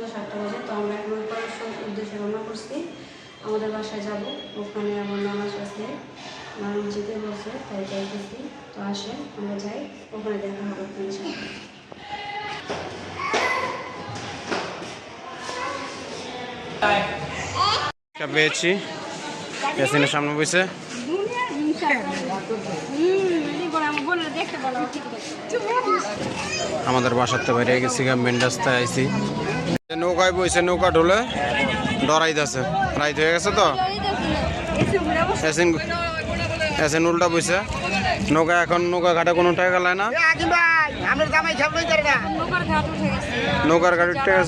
সন্ধ্যা সাতটা বাজে তো আমরা এখন পড়াশোনার উদ্দেশ্যে রান্না করছি। আমাদের বাসায় যাব। ওখানে আমার নামাজ আছে। নামাজ যেতে বলছে, তাই যাইতেছি। তো আসে আমরা যাই। ওখানে দেখা হবে আপনার আমাদের বাসার তো বাইরে গেছি মেন রাস্তায় আইসি নৌকায় বইছে নৌকা ঢোলে ডরাইতেছে। রাইত হয়ে গেছে তো? এসিন এসিন উল্টা বইছে। নৌকা এখন নৌকা ঘাটে কোনো টাকা গেলায় না? নৌকার ঘাট কেউ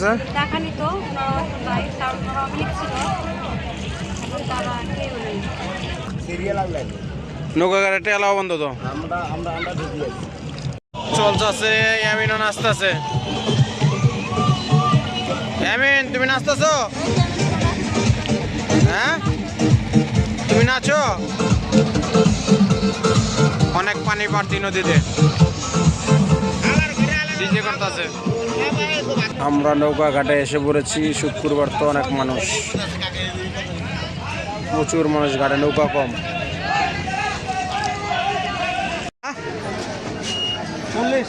নেই। নৌকা গাড়ি টেলাও বন্ধ তো? আমরা আমরা আমরা চলছে ইয়ামিনও নাচতেছে। ইয়ামিন তুমি নাচতেছো? হ্যাঁ? তুমি নাচো? অনেক পানি বাড়তি নদীতে। আমরা নৌকা ঘাটে এসে পড়েছি শুক্রবার তো অনেক মানুষ। প্রচুর মানুষ ঘাটে নৌকা কম।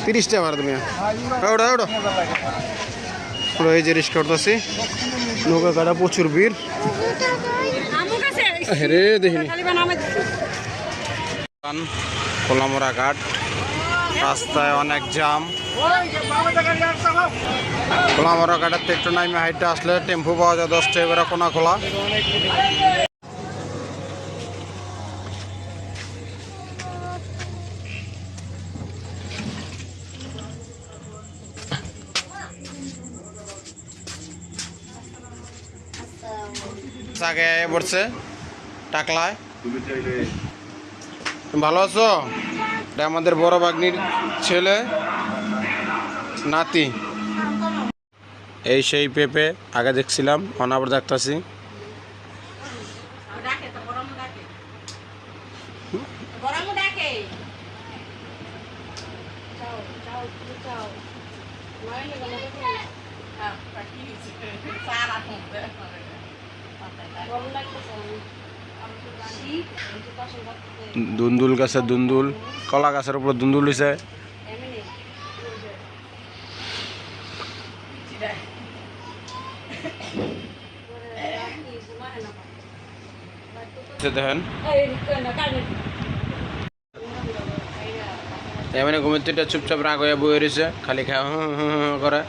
তিরিশটা তুমি। ওটা ওটা ওটা এই যে রিস্ক করতেছি। নৌকা কাটা প্রচুর ভিড়। আমার রে দেখিনি। খোলামোড়া ঘাট। রাস্তায় অনেক জাম খোলামোড়া ঘাটের একটু নাইমে হাইটে আসলে টেম্পু পাওয়া যায় দশটা করে কোনা খোলা। আগে পড়ছে, টাকলায়। ভালো আছো? এটা আমাদের বড় বাগনির ছেলে, নাতি। এই সেই পেঁপে, আগে দেখছিলাম অনাবার দেখতেছি। দুন্দুল গাছে দুন্দুল, কলা গাছের উপর দুন্দুল হয়েছে দেখেন। এমনি ঘুমিতে চুপচাপ রাগ হয়ে বয়ে রয়েছে খালি খা করে।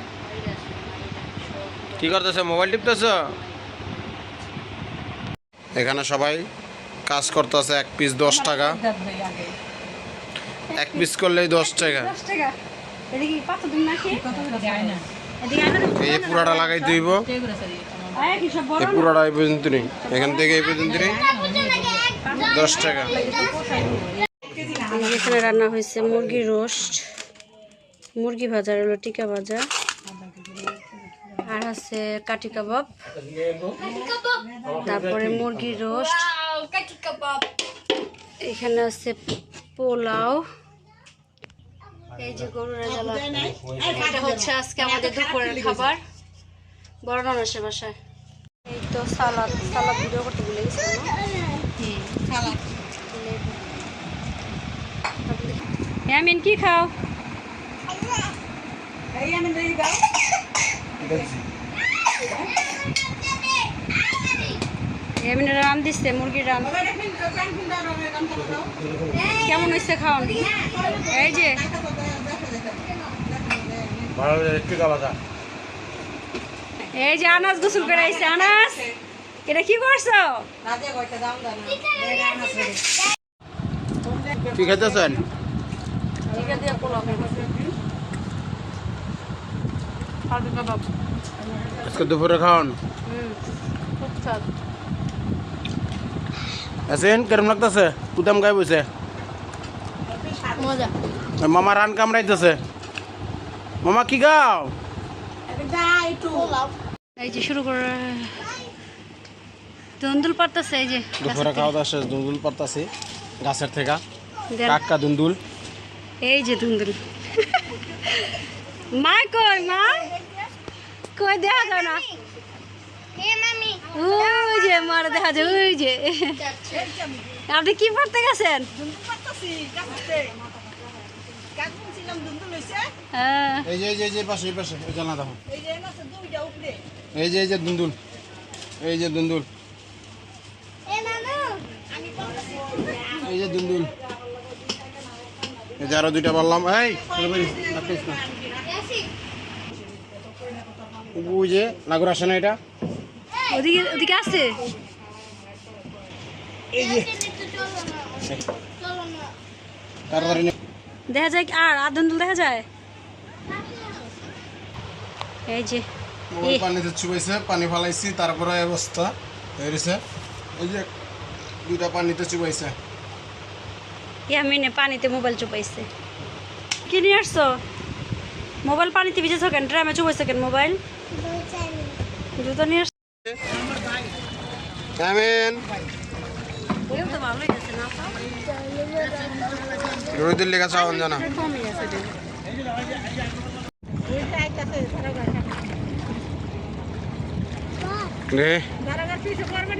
কি করতেছে? মোবাইল টিপতেছ? এখানে সবাই কাজ করতেছে এক পিস দশ টাকা। এক পিস করলেই দশ টাকা। এই পুরাটা লাগাই দিব। এই পুরাটা এই পর্যন্ত নেই। এখান থেকে এই পর্যন্ত নেই। দশ টাকা। এখানে রান্না হয়েছে মুরগির রোস্ট। মুরগি ভাজা হলো টিকা ভাজা। আর আছে কাটি কাবাব। তারপরে মুরগির রোস্ট। এখানে আছে পোলাও। এই যে গরুর রেজালা এটা হচ্ছে আজকে আমাদের দুপুরের খাবার। বড় ননসের বাসায়। এই তো সালাদ সালাদ ভিডিও করতে ভুলে গেছিলাম ইয়ামিন কি খাও? ইয়ামিনের রাম দিচ্ছে মুরগির রাম কেমন হয়েছে খাওয়ান? এই যে। এই যে আনাজ গোসল করে আইছে আনাজ। এটা কি করছ? কি খেতেছেন কাবাব আজকে দুপুরে খাওয়ান? খুব স্বাদ আছেন কেরম লাগতেছে? কুদাম গায়ে বসে মজা। মামা রান কামড়াইতেছে। মামা কি গাও? এই যে শুরু করে দুন্দুল পারতেছে এই যে দুপুরে খাওয়া দাওয়া শেষ দুন্দুল পারতাছি গাছের থেকে। কাক্কা দুন্দুল। এই যে দুন্দুল। মা কই মা কই দেখা যায় না ওই যে মার দেখা যায় ওই যে আপনি কি পড়তে গেছেন হ্যাঁ এই যে এই যে এই যে পাশে এই পাশে জানা দেখো এই যে এই যে দুন্দুল এই যে দুন্দুল এই যে দুন্দুল এই যে আরও দুইটা বললাম এই যে নাগর আসে না এটা? ওদিকে এই যে। তাড়াতাড়ি দেখা যায় কি- আর আদন দেখা যায়? এই যে পানিতে চুবাইছে পানি ফালাইছি তারপরে অবস্থা হয়েছে এই যে দুইটা পানিতে চুবাইছে ইয়ামিনে পানিতে মোবাইল চুপাইছে। কি নিয়ে আসছো? মোবাইল পানিতে ভিজেছো কেন ড্রামে চুপাইছো কেন মোবাইল জুতো নিয়ে আসছো আমেন ওইও তো না লেখা চাওয়ান জানা। রে কারণ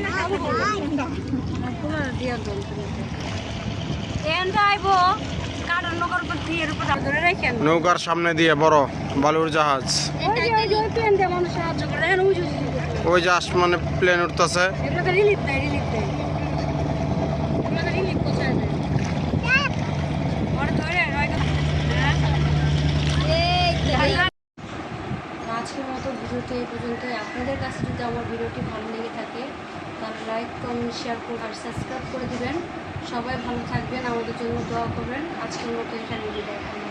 নগর নৌকার সামনে দিয়ে বড় বালুর জাহাজ। ওই জাহাজ মানে প্লেন দিয়ে মানুষ সাহায্য করে দেখেন ওই যে ওই যে, ওই যে। ওই যে আসমানে প্লেন উঠতেছে এগুলোতে রিলিফ দেয় রিলিফ দেয় এগুলোতে রিলিফ পৌঁছায় দেয় ওরা ধরে হয়তো আজকের মতো ভিডিওটি এই পর্যন্তই আপনাদের কাছে যদি আমার ভিডিওটি ভালো লেগে থাকে তাহলে লাইক, কমেন্ট, শেয়ার করুন আর সাবস্ক্রাইব করে দিবেন। সবাই ভালো থাকবেন, আমাদের জন্য দোয়া করবেন। আজকের মতো এখানে বিদায়।